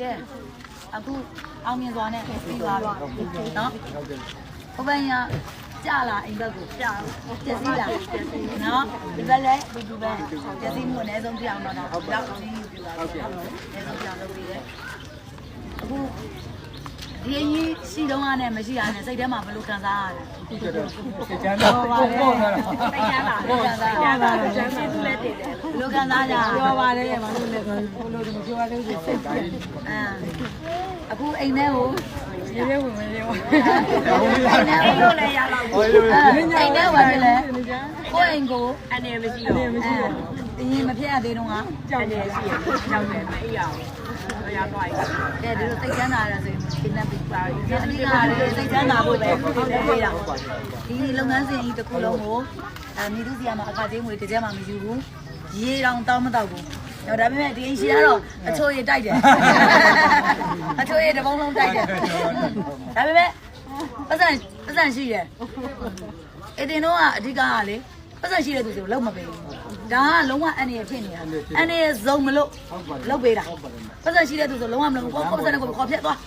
ကဲအခုအောင်မြင်စွာနဲ့ပြီးသွားပြီနော်ဘဘညာကြလာအိမ်ဘက်ကိုပြပြည့်စည်လာနော်ဒီဘက်လည်းဒီဒီဘက်ပြည့်စည်မှုအနည်းဆုံးပြအောင်တော့တော့ရောက်ချင်းယူပြပါဟုတ်ကဲ့အနည်းဆုံးပြလုပ်ပြီးတယ်အခု ဒီအကြီးရှိတော့ကနဲ့မရှိရနဲ့စိတ်ထဲမှာဘယ်လိုခံစားရလဲကျန်တော့ပေါ့ပေါ့တော့စိတ်ချမ်းသာဘယ်လိုခံစားရလဲကျမ်းသူလည်းတည်တယ်ဘယ်လိုခံစားကြပြောပါတယ်ဘာလို့လဲဘိုးလို့ဒီမပြောရသေးဘူးစိတ်ပြည့်အာအခုအိမ်ထဲကိုရေရဲဝင်ဝင်လေးပါအိမ်လို့လည်းရတော့ဘူးအိမ်ထဲဝင်ပြီလေကိုယ့်အိမ်ကိုအနေမရှိတော့မရှိတော့အရင်မဖြစ်ရသေးတော့ကကြောက်တယ်ရှိရကြောက်တယ်မအိပ်ရအောင်ရသွားပြီတဲ့ဒီလိုစိတ်ချမ်းသာရဆိုရင် ရှင်းနေပြီပါဒီအဓိကလည်းစိတ်ချမ်းသာဖို့ပဲဖြစ်နေတာဒီလုပ်ငန်းစဉ်ကြီးတစ်ခုလုံးကိုအဲမိသူစီကမှအခါချင်းငွေတစ်ချက်မှမယူဘူးရေတောင်တောင်းမတော့ဘူးတော့ဒါပေမဲ့ဒီအိမ်ရှိကတော့အချိုးရတိုက်တယ်အချိုးရတပုံးလုံးတိုက်တယ်ဒါပေမဲ့ပတ်စံပတ်စံရှိတယ်အတင်တော့ကအဓိကကလေပတ်စံရှိတဲ့သူဆိုလုံးမပေးဘူး ဒါကလုံးဝအန်ရဖြစ်နေတာအန်ရဇုံမလို့လုံးပေးတာပတ်စံရှိတဲ့သူဆိုလုံးဝမလုံးကိုကိုပတ်စံနဲ့ကိုခေါ်ဖြတ်သွား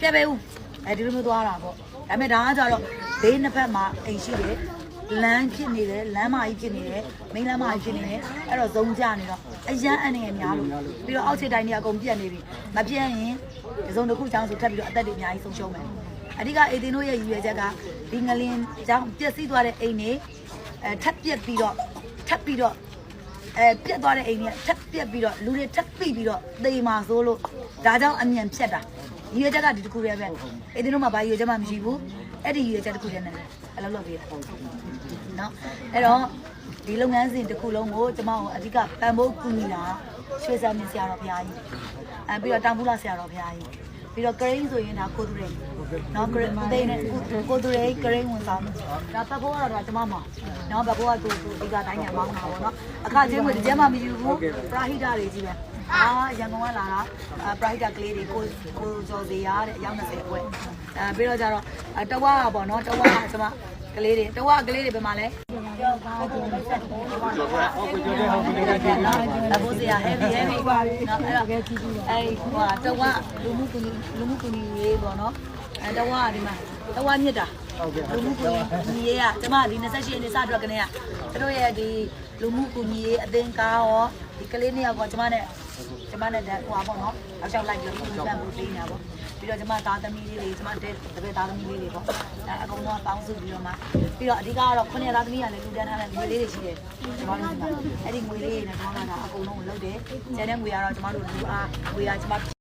ဖြတ်ပေးဦးအဲဒီလိုမျိုးသွားတာပေါ့ဒါပေမဲ့ဒါကကြတော့ဘေးနှစ်ဖက်မှာအိမ်ရှိတယ်လမ်းဖြစ်နေတယ်လမ်းမကြီးဖြစ်နေတယ်မိန်းလမ်းမကြီးဖြစ်နေတယ်အဲ့တော့ဇုံကြနေတော့အရန်အနေငယ်များလို့ပြီးတော့အောက်ခြေတိုင်းတွေအကုန်ပြတ်နေပြီမပြတ်ရင်ဒီဇုံတစ်ခုချောင်းဆိုထပ်ပြီးတော့အသက်တွေအများကြီးဆုံးရှုံးမယ်အဓိကအေတင်တို့ရဲ့ရည်ရွယ်ချက်ကဒီငလင်းကြောင်းပျက်စီးသွားတဲ့အိမ်တွေအဲထပ်ပြက်ပြီးတော့ထပ်ပြီးတော့ အဲပြက်သွားတဲ့အိမ်တွေကထပ်ပြက်ပြီးတော့လူတွေထပ်ပြီးပြီးတော့သေမာဆိုလို့ဒါကြောင့်အမြန်ဖြတ်တာရည်ရွယ်ချက်ကဒီတစ်ခုတည်းပဲအေတင်တို့မှာဘာရည်ရွယ်ချက်မှမရှိဘူးအဲ့ဒီရည်ရွယ်ချက်တစ်ခုတည်းနဲ့အလုပ်လုပ်ပေးတာနော်အဲ့တော့ဒီလုပ်ငန်းစဉ်တစ်ခုလုံးကိုကျွန်မတို့အဓိကပံ့ပိုးကူညီတာရွှေစံမြင့်ဆရာတော်ဘုရားကြီးအဲပြီးတော့တောင်ဘူးလာဆရာတော်ဘုရားကြီး ပြီးတော့ကရိန်းဆိုရင်ဒါကိုသူရိန်းနော်ကရိန်းသိနေကိုသူရိန်းကရိန်းဝန်ဆောင်ဒါပတ်ဖို့ကတော့ဒါကျွန်မမောင်နော်ပတ်ဖို့ကသူသူဒီကတိုင်းညာမောင်းတာပေါ့နော်အခကျင်းဝင်ဒီကျဲမှမယူဘူးပရာဟိတတွေကြီးပဲအာရန်ကုန်ကလာတာပရာဟိတကလေးတွေကိုကိုကျော်စီရတဲ့အယောက်20အွဲအဲပြီးတော့ကြတော့တဝါပေါ့နော်တဝါကကျွန်မကလေးတွေတဝါကလေးတွေဘယ်မှာလဲ အဘိုးစရာ heavy heavy နော်အဲ့တော့အဲ့ဟိုတဝလူမှုကူညီလူမှုကူညီရေးပေါ့နော်အဲတဝကဒီမှာတဝမြစ်တာလူမှုကူညီရေးကကျမဒီ28ရက်နေ့စတော့ကနေကတို့ရဲ့ဒီလူမှုကူညီရေးအသင်းကားရောဒီကလေးနှစ်ယောက်ကကျမနဲ့ ကျမနဲ့ဟိုပါပေါ့နော်အချောက်လိုက်ပြီးတော့ပြန်ဖို့ပေးနေတာပေါ့ပြီးတော့ကျမသားသမီးလေးတွေကျမတဲ့တပည့်သားသမီးလေးတွေပေါ့အဲအကုန်လုံးပေါင်းစုပြီးတော့မှပြီးတော့အဓိကကတော့ခုနှစ်သားသမီးကလည်းလူတန်းထားတဲ့ငွေလေးတွေရှိတယ်ကျမတို့ဒီမှာအဲ့ဒီငွေလေးတွေနဲ့ကျမကဒါအကုန်လုံးကိုလုပ်တယ်ကျန်တဲ့ငွေကတော့ကျမတို့လူအားငွေကကျမ